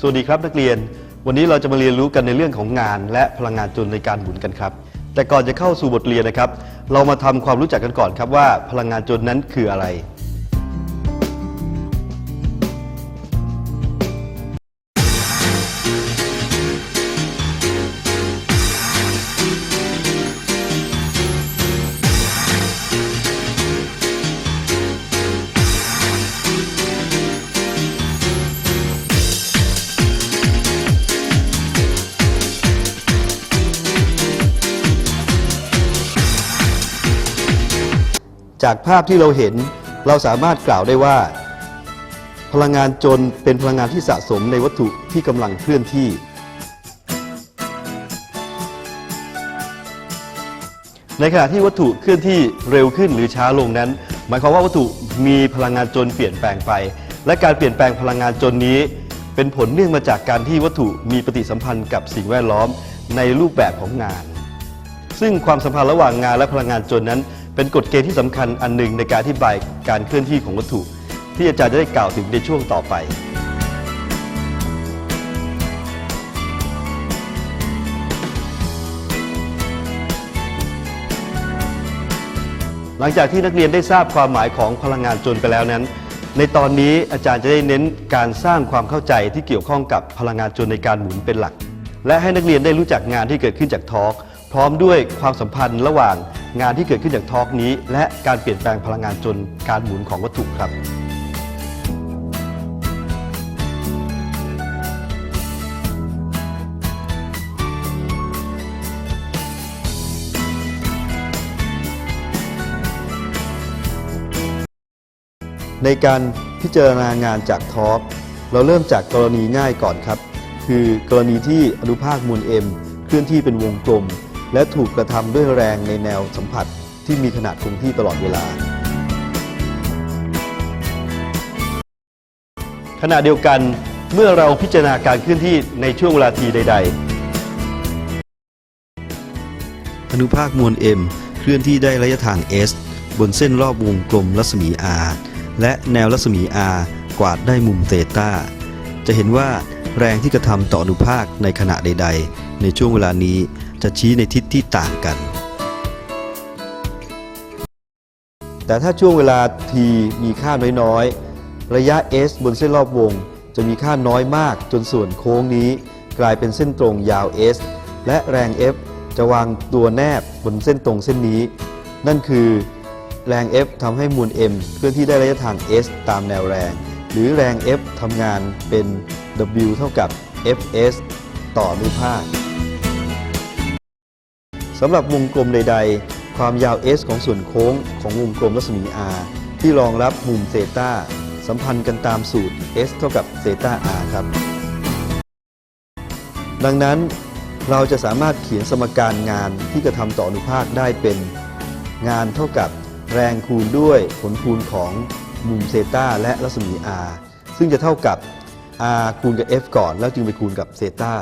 สวัสดีครับนักเรียน วันนี้เราจะมาเรียนรู้กันในเรื่องของงาน และพลังงานจนในการหมุนกันครับ แต่ก่อนจะเข้าสู่บทเรียนนะครับ เรามาทำความรู้จักกันก่อนครับว่าพลังงานจนนั้นคืออะไร จากภาพที่เราเห็นเราสามารถกล่าวได้ว่า พลังงานจนเป็นพลังงานที่สะสมในวัตถุที่กำลังเคลื่อนที่ ในขณะที่วัตถุเคลื่อนที่เร็วขึ้นหรือช้าลงนั้น หมายความว่าวัตถุมีพลังงานจนเปลี่ยนแปลงไป และการเปลี่ยนแปลงพลังงานจนนี้ เป็นผลเนื่องมาจากการที่วัตถุมีปฏิสัมพันธ์กับสิ่งแวดล้อมในรูปแบบของงาน ซึ่งความสัมพันธ์ระหว่างงานและพลังงานจนนั้น เป็นกฎเกณฑ์ที่สำคัญอันหนึ่งในการอธิบายการเคลื่อนที่ของวัตถุ ที่อาจารย์จะได้กล่าวถึงในช่วงต่อไป หลังจากที่นักเรียนได้ทราบความหมายของพลังงานจนไปแล้วนั้น ในตอนนี้อาจารย์จะได้เน้นการสร้างความเข้าใจที่เกี่ยวข้องกับพลังงานจนในการหมุนเป็นหลัก และให้นักเรียนได้รู้จักงานที่เกิดขึ้นจากทอร์กพร้อมด้วยความสัมพันธ์ระหว่าง งานที่เกิดขึ้นจากทอร์กนี้ และการเปลี่ยนแปลงพลังงานจนการหมุนของวัตถุครับ ในการพิจารณางานจากทอร์กเราเริ่มจากกรณีง่ายก่อนครับ คือกรณีที่อนุภาคมวล m เคลื่อนที่เป็นวงกลม และถูกกระทำด้วยแรงในแนวสัมผัสที่มีขนาดคงที่ตลอดเวลา ขณะเดียวกันเมื่อเราพิจารณาการเคลื่อนที่ในช่วงเวลาทีใด ๆ อนุภาคมวล m เคลื่อนที่ได้ระยะทาง s บนเส้นรอบวงกลมรัศมี r และแนวรัศมี r กวาดได้มุมเตต้าจะเห็นว่าแรงที่กระทำต่ออนุภาคในขณะใด ๆ ในช่วงเวลานี้ จะชี้ในทิศที่ต่างกัน แต่ถ้าช่วงเวลา t มีค่าน้อยๆ ระยะ s บนเส้นรอบวง จะมีค่าน้อยมากจนส่วนโค้งนี้ กลายเป็นเส้นตรงยาว s และแรง F จะวางตัวแนบบนเส้นตรงเส้นนี้ นั่นคือแรง F ทำให้มวล m เคลื่อนที่ได้ระยะทาง s ตามแนวแรง หรือแรง F ทำงานเป็น W เท่ากับ Fs ต่ออนุภาค สำหรับวงกลมใด ๆ ความยาว s ของส่วนโค้งของวงกลมรัศมี r ที่รองรับมุมเซตาสัมพันธ์กันตามสูตร s เท่ากับเซตา r ครับ ดังนั้นเราจะสามารถเขียนสมการงานที่กระทำต่ออนุภาคได้เป็น งานเท่ากับแรงคูณด้วยผลคูณของมุมเซตาและรัศมี r ซึ่งจะเท่ากับ r คูณกับ f ก่อน แล้วจึงไปคูณกับเซตา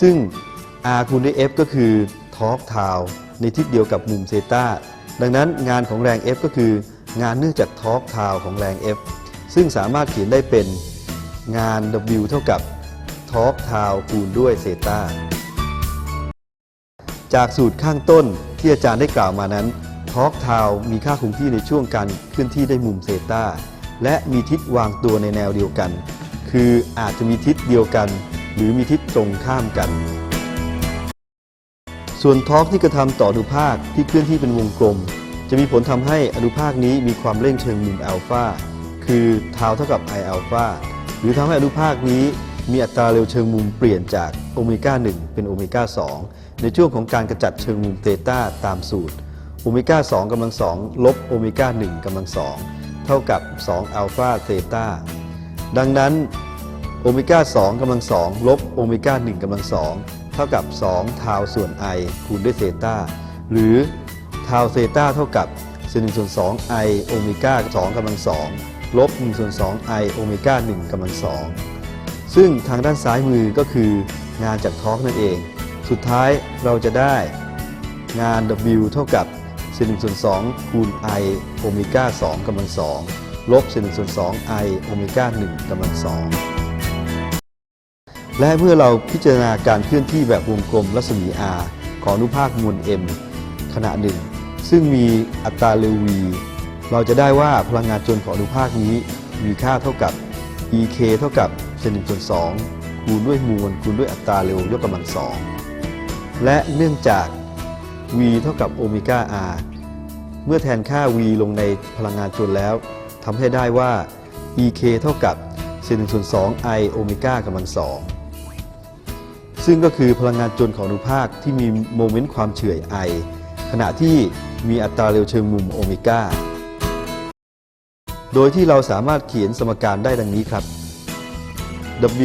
ซึ่ง r คูณด้วย f ก็คือ ทอร์กทาวในทิศเดียวกับมุมเซตาดังนั้นงานของแรง F ก็คืองานเนื่องจากทอร์กทาวของแรง F ซึ่งสามารถเขียนได้เป็นงาน W เท่ากับทอร์กทาวคูณด้วยเซตาจากสูตรข้างต้นที่อาจารย์ได้กล่าวมานั้นทอร์กทาวมีค่าคงที่ในช่วงการเคลื่อนที่ได้มุมเซตาและมีทิศวางตัวในแนวเดียวกัน คืออาจจะมีทิศเดียวกัน หรือมีทิศตรงข้ามกัน ส่วนทอร์กที่กระทำต่ออนุภาคที่เคลื่อนที่เป็นวงกลม จะมีผลทำให้อนุภาคนี้มีความเร่งเชิงมุมอัลฟาคือทาวเท่ากับ i อัลฟาหรือทำให้อนุภาคนี้มีอัตราเร็วเชิงมุมเปลี่ยนจากโอเมก้า1เป็นโอเมก้า2ในช่วงของการกระจัดเชิงมุมเตต้าตามสูตรโอเมก้า2กำลัง2ลบโอเมก้า1กำลัง2เท่ากับ2อัลฟาเตต้าดังนั้นโอเมก้า2กำลัง2ลบโอเมก้า1กำลัง2เท่ากับ 2 ทาวส่วน i คูณด้วยเซตาหรือทาวเซตาเท่ากับเศษ1ส่วน2 i โอเมก้า2กำลัง2ลบ1ส่วน2 i โอเมก้า1กำลัง2ซึ่งทางด้านซ้ายมือก็คืองานจากทอร์กนั่นเอง สุดท้ายเราจะได้งาน W เท่ากับเศษ1ส่วน2คูณ i โอเมก้า2กำลัง2ลบเศษ1ส่วน2 i โอเมก้า1กำลัง2 และเมื่อเราพิจารณาการเคลื่อนที่แบบวงกลมรัศมี r ของอนุภาคมวล m ขณะหนึ่งซึ่งมีอัตราเร็ว v เราจะได้ว่าพลังงานจนของอนุภาคนี้มีค่าเท่ากับ ek เท่ากับเศษหนึ่งส่วนสองคูณด้วยมวลคูณด้วยอัตราเร็วยกกำลังสองและเนื่องจาก v เท่ากับโอเมก้า r เมื่อแทนค่า v ลงในพลังงานจนแล้วทำให้ได้ว่า ek เท่ากับเศษหนึ่งส่วนสอง i โอเมก้ากำลังสอง ซึ่งก็คือพลังงานจนของอนุภาคที่มีโมเมนต์ความเฉื่อย i ขณะที่มีอัตราเร็วเชิงมุมโอเมก้า โดยที่เราสามารถเขียนสมการได้ดังนี้ครับ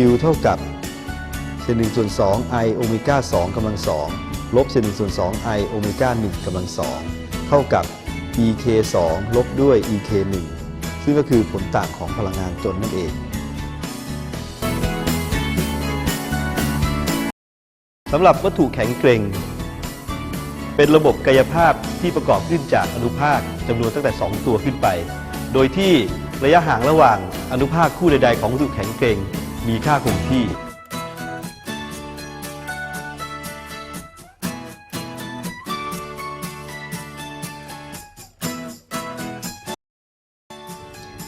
w เท่ากับเศษหนึ่งส่วนสอง i โอเมก้าสองกำลังสองลบเศษหนึ่งส่วนสอง i โอเมก้าหนึ่งกำลังสองเท่ากับ ek 2ลบด้วย ek 1ซึ่งก็คือผลต่างของพลังงานจนนั่นเอง สำหรับวัตถุแข็งเกร็ง เป็นระบบกายภาพที่ประกอบขึ้นจากอนุภาคจำนวนตั้งแต่ 2 ตัวขึ้นไป โดยที่ระยะห่างระหว่างอนุภาคคู่ใดๆ ของวัตถุแข็งเกร็ง มีค่าคงที่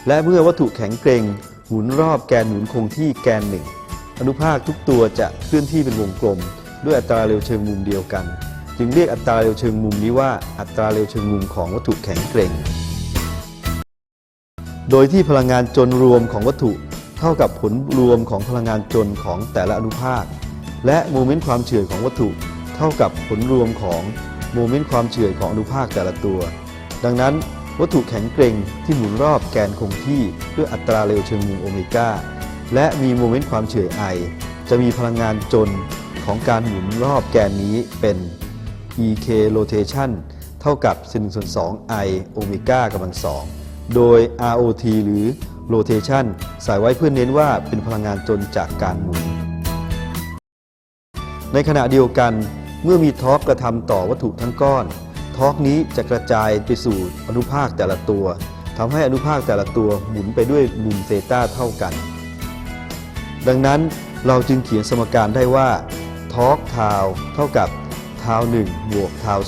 และเมื่อวัตถุแข็งเกร็งหมุนรอบแกนหมุนคงที่แกนหนึ่งอนุภาคทุกตัวจะเคลื่อนที่เป็นวงกลม ด้วยอัตราเร็วเชิงมุมเดียวกัน จึงเรียกอัตราเร็วเชิงมุมนี้ว่าอัตราเร็วเชิงมุมของวัตถุแข็งเกร็ง โดยที่พลังงานจนรวมของวัตถุ เท่ากับผลรวมของพลังงานจนของแต่ละอนุภาค และโมเมนต์ความเฉื่อยของวัตถุ เท่ากับผลรวมของโมเมนต์ความเฉื่อยของอนุภาคแต่ละตัว ดังนั้นวัตถุแข็งเกร็งที่หมุนรอบแกนคงที่ด้วยอัตราเร็วเชิงมุมโอเมก้าและมีโมเมนต์ความเฉื่อย i จะมีพลังงานจน ของการหมุนรอบแกนนี้เป็น ek rotation เท่ากับ1ส่วน2 i โอเมก้ากำลังสองโดย rot หรือ rotation ใส่ไว้เพื่อเน้นว่าเป็นพลังงานจนจากการหมุน ในขณะเดียวกันเมื่อมีทอร์กกระทำต่อวัตถุทั้งก้อน ทอร์กนี้จะกระจายไปสู่อนุภาคแต่ละตัวทำให้อนุภาคแต่ละตัวหมุนไปด้วยมุมเซตาเท่ากัน ดังนั้นเราจึงเขียนสมการได้ว่า ทอร์กทาวเท่ากับทาว1บวกทาว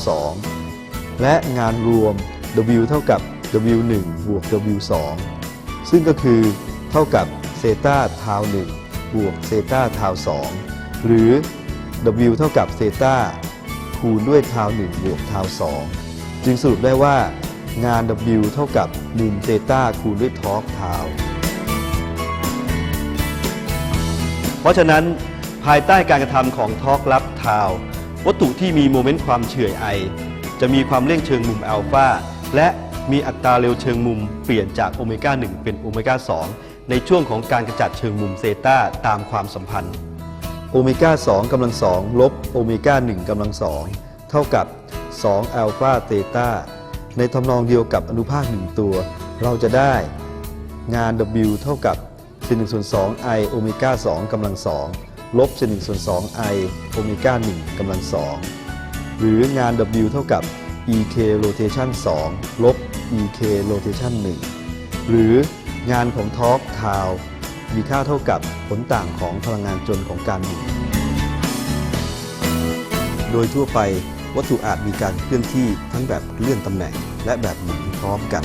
2และงานรวม W เท่ากับ W1 บวก W2 ซึ่งก็คือเท่ากับเซตาทาว1บวกเซตาทาว2หรือ W เท่ากับเซตาคูณด้วยทาว1บวกทาว2จึงสรุปได้ว่างาน W เท่ากับมุมเซตาคูณด้วยทอร์กทาวเพราะฉะนั้น ภายใต้การกระทำของทอร์กลับทาววัตถุที่มีโมเมนต์ความเฉื่อยไอ จะมีความเร่งเชิงมุมอัลฟาและมีอัตราเร็วเชิงมุมเปลี่ยนจากโอเมก้า 1 เป็นโอเมก้า 2 ในช่วงของการกระจัดเชิงมุมเซตาตามความสัมพันธ์ โอเมก้า 2กำลัง 2 ลบโอเมก้า 1กำลัง 2 เท่ากับ 2 อัลฟาเตตาในทำนองเดียวกับอนุภาค 1 ตัว เราจะได้งาน W เท่ากับเศษ1ส่วน2 i โอเมก้า 2กำลัง 2 ลบเศษ1ส่วน2 i โอเมก้า1กำลัง 2 หรืองาน W เท่ากับ ek rotation 2 ลบ ek rotation 1 หรืองานของทอร์กทาวมีค่าเท่ากับผลต่างของพลังงานจนของการหมุน โดยทั่วไปวัตถุอาจมีการเคลื่อนที่ทั้งแบบเลื่อนตำแหน่ง และแบบหมุนพร้อมกัน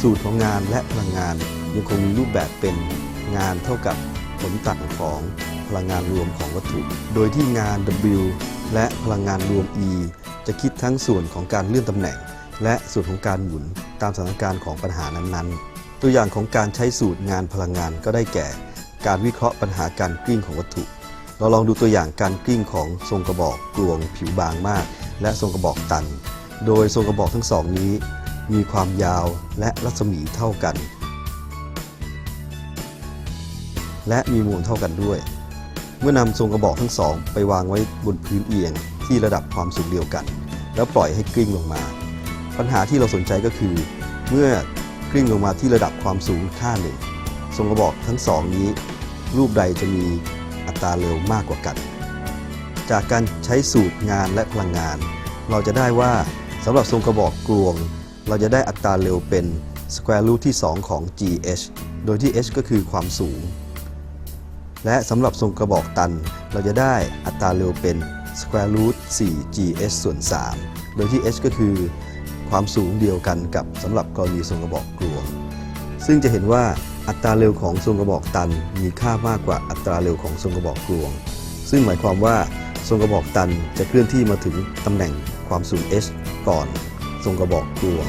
สูตรของงานและพลังงานยังคงมีรูปแบบเป็นงานเท่ากับผลต่างของ พลังงานรวมของวัตถุ โดยที่งาน W และพลังงานรวม E จะคิดทั้งส่วนของการเลื่อนตำแหน่ง และส่วนของการหมุนตามสถานการณ์ของปัญหานั้นๆ ตัวอย่างของการใช้สูตรงานพลังงานก็ได้แก่ การวิเคราะห์ปัญหาการกลิ้งของวัตถุ เราลองดูตัวอย่างการกลิ้งของทรงกระบอกกลวงผิวบางมาก และทรงกระบอกตัน โดยทรงกระบอกทั้งสองนี้ มีความยาวและรัศมีเท่ากัน และมีมวลเท่ากันด้วย เมื่อนำทรงกระบอกทั้งสอง ไปวางไว้บนพื้นเอียงที่ระดับความสูงเดียวกัน แล้วปล่อยให้กลิ้งลงมา ปัญหาที่เราสนใจก็คือ เมื่อกลิ้งลงมาที่ระดับความสูงค่าหนึ่งทรงกระบอกทั้งสองนี้ รูปใดจะมีอัตราเร็วมากกว่ากัน จากการใช้สูตรงานและพลังงาน เราจะได้ว่าสำหรับทรงกระบอกกลวง เราจะได้อัตราเร็วเป็น square root ที่ 2 ของ gh โดยที่ h ก็คือความสูง และสำหรับทรงกระบอกตัน เราจะได้อัตราเร็วเป็น square root 4 gs ส่วน 3 โดยที่ h ก็คือความสูงเดียวกันกับสำหรับกรณีทรงกระบอกกลวง ซึ่งจะเห็นว่าอัตราเร็วของทรงกระบอกตันมีค่ามากกว่าอัตราเร็วของทรงกระบอกกลวง ซึ่งหมายความว่าทรงกระบอกตันจะเคลื่อนที่มาถึงตำแหน่งความสูง h ก่อนทรงกระบอกกลวง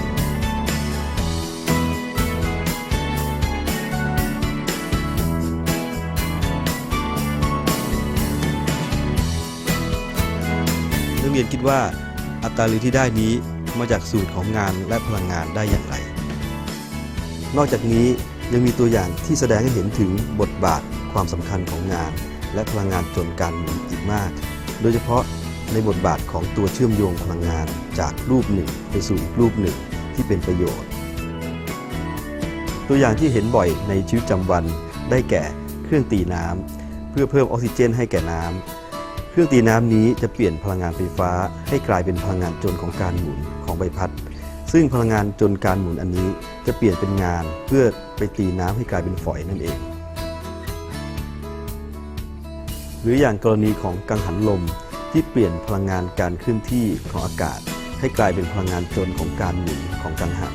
เรียนคิดว่า อัตราเร็วที่ได้นี้มาจากสูตรของงานและพลังงานได้อย่างไร นอกจากนี้ยังมีตัวอย่างที่แสดงให้เห็นถึงบทบาทความสำคัญของงาน และพลังงานจนการหมุนอีกมาก โดยเฉพาะในบทบาทของตัวเชื่อมโยงพลังงานจากรูปหนึ่งไปสู่อีกรูปหนึ่งที่เป็นประโยชน์ ตัวอย่างที่เห็นบ่อยในชีวิตประจำวันได้แก่เครื่องตีน้ำเพื่อเพิ่มออกซิเจนให้แก่น้ำ เครื่องตีน้ำนี้จะเปลี่ยนพลังงานไฟฟ้า ให้กลายเป็นพลังงานจนของการหมุนของใบพัด ซึ่งพลังงานจนการหมุนอันนี้จะเปลี่ยนเป็นงานเพื่อไปตีน้ำให้กลายเป็นฝอยนั่นเอง หรืออย่างกรณีของกังหันลมที่เปลี่ยนพลังงานการเคลื่อนที่ของอากาศ ให้กลายเป็นพลังงานจนของการหมุนของกังหัน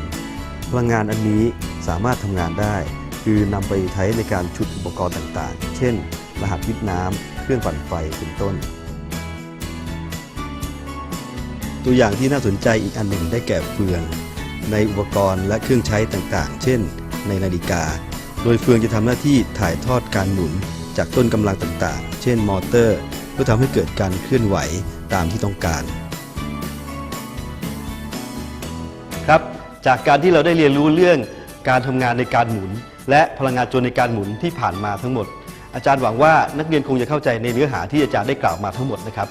พลังงานอันนี้สามารถทำงานได้ คือนำไปใช้ในการชุดอุปกรณ์ต่างๆ เช่น รหัสวิทย์น้ำ รื่องปั่นไฟเป็นต้น ตัวอย่างที่น่าสนใจอีกอันหนึ่งได้แก่เฟือง ในอุปกรณ์และเครื่องใช้ต่างๆ เช่น ในนาฬิกา โดยเฟืองจะทำหน้าที่ถ่ายทอดการหมุนจากต้นกำลังต่างๆ เช่นมอเตอร์ เพื่อทำให้เกิดการเคลื่อนไหวตามที่ต้องการครับจากการที่เราได้เรียนรู้เรื่องการทำงานในการหมุน และพลังงานจนในการหมุนที่ผ่านมาทั้งหมด อาจารย์หวังว่านักเรียนคงจะเข้าใจในเนื้อหาที่อาจารย์ได้กล่าวมาทั้งหมดนะครับ